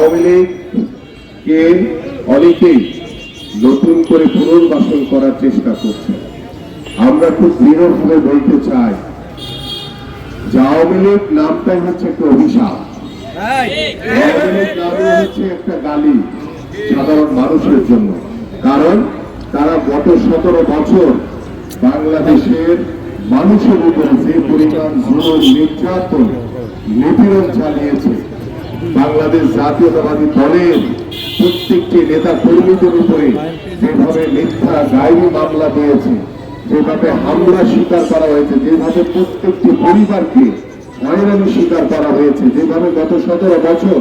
আওয়ামী লীগকে অনেকেই নতুন করে পুনর্বাসন করার চেষ্টা করছে। আমরা খুব দৃঢ়ভাবে বলতে চাই যে আওয়ামী লীগ নামটাই হচ্ছে একটা অভিশাপ। হচ্ছে একটা গালি সাধারণ মানুষের জন্য। কারণ তারা গত সতেরো বছর বাংলাদেশের মানুষের উপরে যে পরিমাণ নির্যাতন, নিপীড়ন চালিয়েছে বাংলাদেশ জাতীয়তাবাদী দলের প্রত্যেকটি নেতা কর্মীদের উপরে যেভাবে মিথ্যা গাইবি মামলা দিয়েছে, যেভাবে হামলা স্বীকার করা হয়েছে, যেভাবে প্রত্যেকটি পরিবারকে হয়রানি স্বীকার করা হয়েছে, যেভাবে গত সতেরো বছর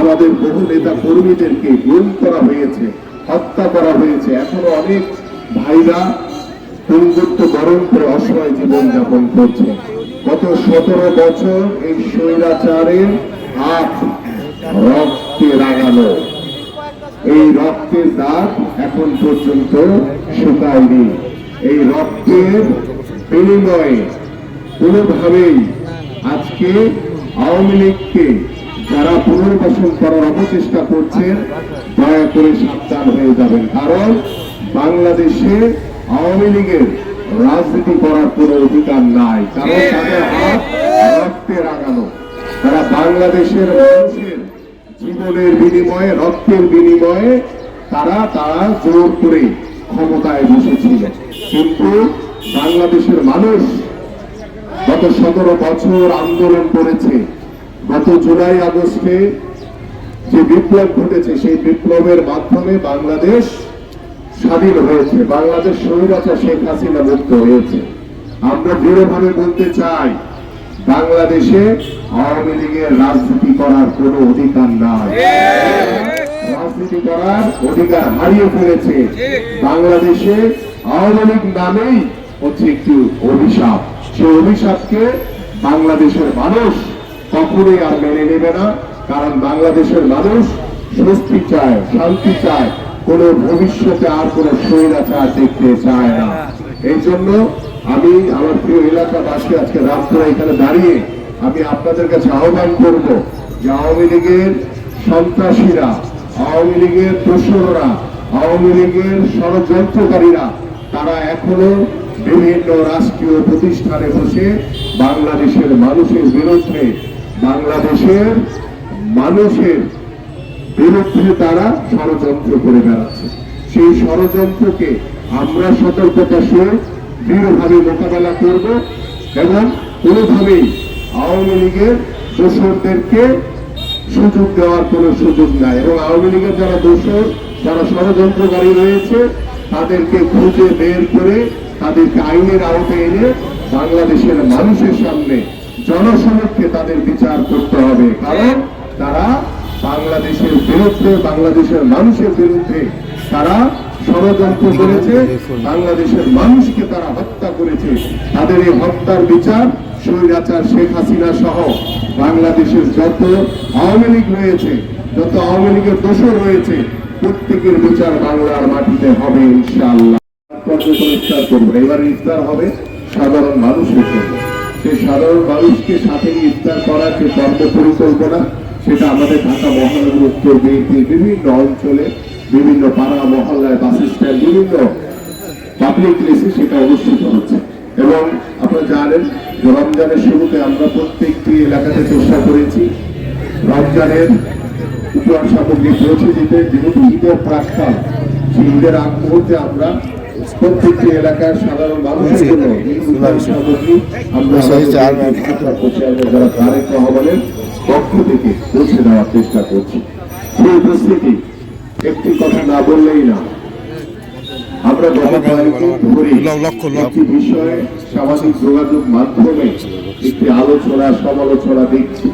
আমাদের বহু নেতা কর্মীদেরকে গুম করা হয়েছে, হত্যা করা হয়েছে, এখনও অনেক ভাইরা পরিবর্ত বরণ করে অসহায় জীবন যাপন করছে। গত সতেরো বছর এই স্বৈরাচারের হাত রক্তে এই রক্তের দাগ এখন পর্যন্ত শুকায়নি। এই রক্তের বিনিময়ে কোনোভাবেই আজকে আওয়ামী লীগকে যারা পুনর্বাসন করার অপচেষ্টা করছেন, দয়া করে সাবধান হয়ে যাবেন। কারণ বাংলাদেশে আওয়ামী লীগের রাজনীতি করার কোনো অধিকার নাই। কারণ তাদের হাত রক্তে রাগানো তারা বাংলাদেশের মানুষের জীবনের বিনিময়ে, রক্তের বিনিময়ে তারা তারা জোর করে ক্ষমতায় বসেছিল। কিন্তু বাংলাদেশের মানুষ গত সতেরো বছর আন্দোলন করেছে। গত জুলাই আগস্টে যে বিপ্লব ঘটেছে, সেই বিপ্লবের মাধ্যমে বাংলাদেশ স্বাধীন হয়েছে। বাংলাদেশ স্বৈরাচার শেখ হাসিনা মুক্ত হয়েছে। আমরা দৃঢ়ভাবে বলতে চাই বাংলাদেশে আওয়ামী লীগের রাজনীতি করার কোনো অধিকার নাই। রাজনীতি করার অধিকার হারিয়ে ফেলেছে বাংলাদেশে আওয়ামী লীগ নামেই হচ্ছে একটি অভিশাপ। সেই অভিশাপকে বাংলাদেশের মানুষ কখনোই আর মেনে নেবে না, কারণ বাংলাদেশের মানুষ স্বস্তি চায়, শান্তি চায়, কোন ভবিষ্যতে আর কোন স্বৈরাচার দেখতে চায় না। এই জন্য আমি আমার প্রিয় এলাকাবাসী আজকে রাত্রে এখানে দাঁড়িয়ে আমি আপনাদের কাছে আহ্বান করব যে আওয়ামী লীগের সন্ত্রাসীরা, আওয়ামী লীগের দোসররা, আওয়ামী লীগের ষড়যন্ত্রকারীরা, তারা এখনও বিভিন্ন রাষ্ট্রীয় প্রতিষ্ঠানে বসে বাংলাদেশের মানুষের বিরুদ্ধে, বাংলাদেশের মানুষের বিরুদ্ধে তারা ষড়যন্ত্র করে বেড়াচ্ছে। সেই ষড়যন্ত্রকে আমরা সতর্কতা সঙ্গে দৃঢ়ভাবে মোকাবেলা করব এবং কোনোভাবেই আওয়ামী লীগের দোসরদেরকে সুযোগ দেওয়ার কোনো সুযোগ নাই এবং আওয়ামী লীগের যারা দোসর যারা ষড়যন্ত্রকারী রয়েছে, তাদেরকে খুঁজে বের করে তাদেরকে আইনের আওতায় এনে বাংলাদেশের মানুষের সামনে জনসমক্ষে তাদের বিচার করতে হবে। কারণ তারা বাংলাদেশের বিরুদ্ধে, বাংলাদেশের মানুষের বিরুদ্ধে তারা ষড়যন্ত্র করেছে, বাংলাদেশের মানুষকে তারা হত্যা করেছে। তাদের এই হত্যার বিচার স্বৈরাচার শেখ হাসিনা সহ বাংলাদেশের যত আওয়ামী লীগ রয়েছে, যত আওয়ামী লীগের দোষর রয়েছে, প্রত্যেকের বিচার বাংলার মাটিতে হবে ইনশাআল্লাহ। করব। এবার ইফতার হবে সাধারণ মানুষের জন্য। সেই সাধারণ মানুষকে সাথে ইফতার করার যে কর্ম পরিকল্পনা সেটা আমাদের ঢাকা মহানগর উত্তর বিভিন্ন অঞ্চলে বিভিন্ন পাড়া মহল্লায় বাস স্ট্যান্ড বিভিন্ন পাবলিক প্লেসে সেটা অনুষ্ঠিত হচ্ছে। এবং আপনারা জানেন যে রমজানের শুরুতে আমরা প্রত্যেকটি এলাকাতে চেষ্টা করেছি রমজানের উপহার সামগ্রী পৌঁছে দিতে। যেহেতু ঈদের প্রাক্কাল সেই ঈদের আগ মুহূর্তে আমরা প্রত্যেকটি এলাকার সাধারণ মানুষের জন্য সামগ্রী আমরা যারা তারেক রহমানের পক্ষ থেকে পৌঁছে দেওয়ার চেষ্টা করছি। সেই উপস্থিতি একটি কথা না বললেই না আমরা। একটি বিষয়ে সামাজিক যোগাযোগ মাধ্যমে একটি আলোচনা সমালোচনা দেখছি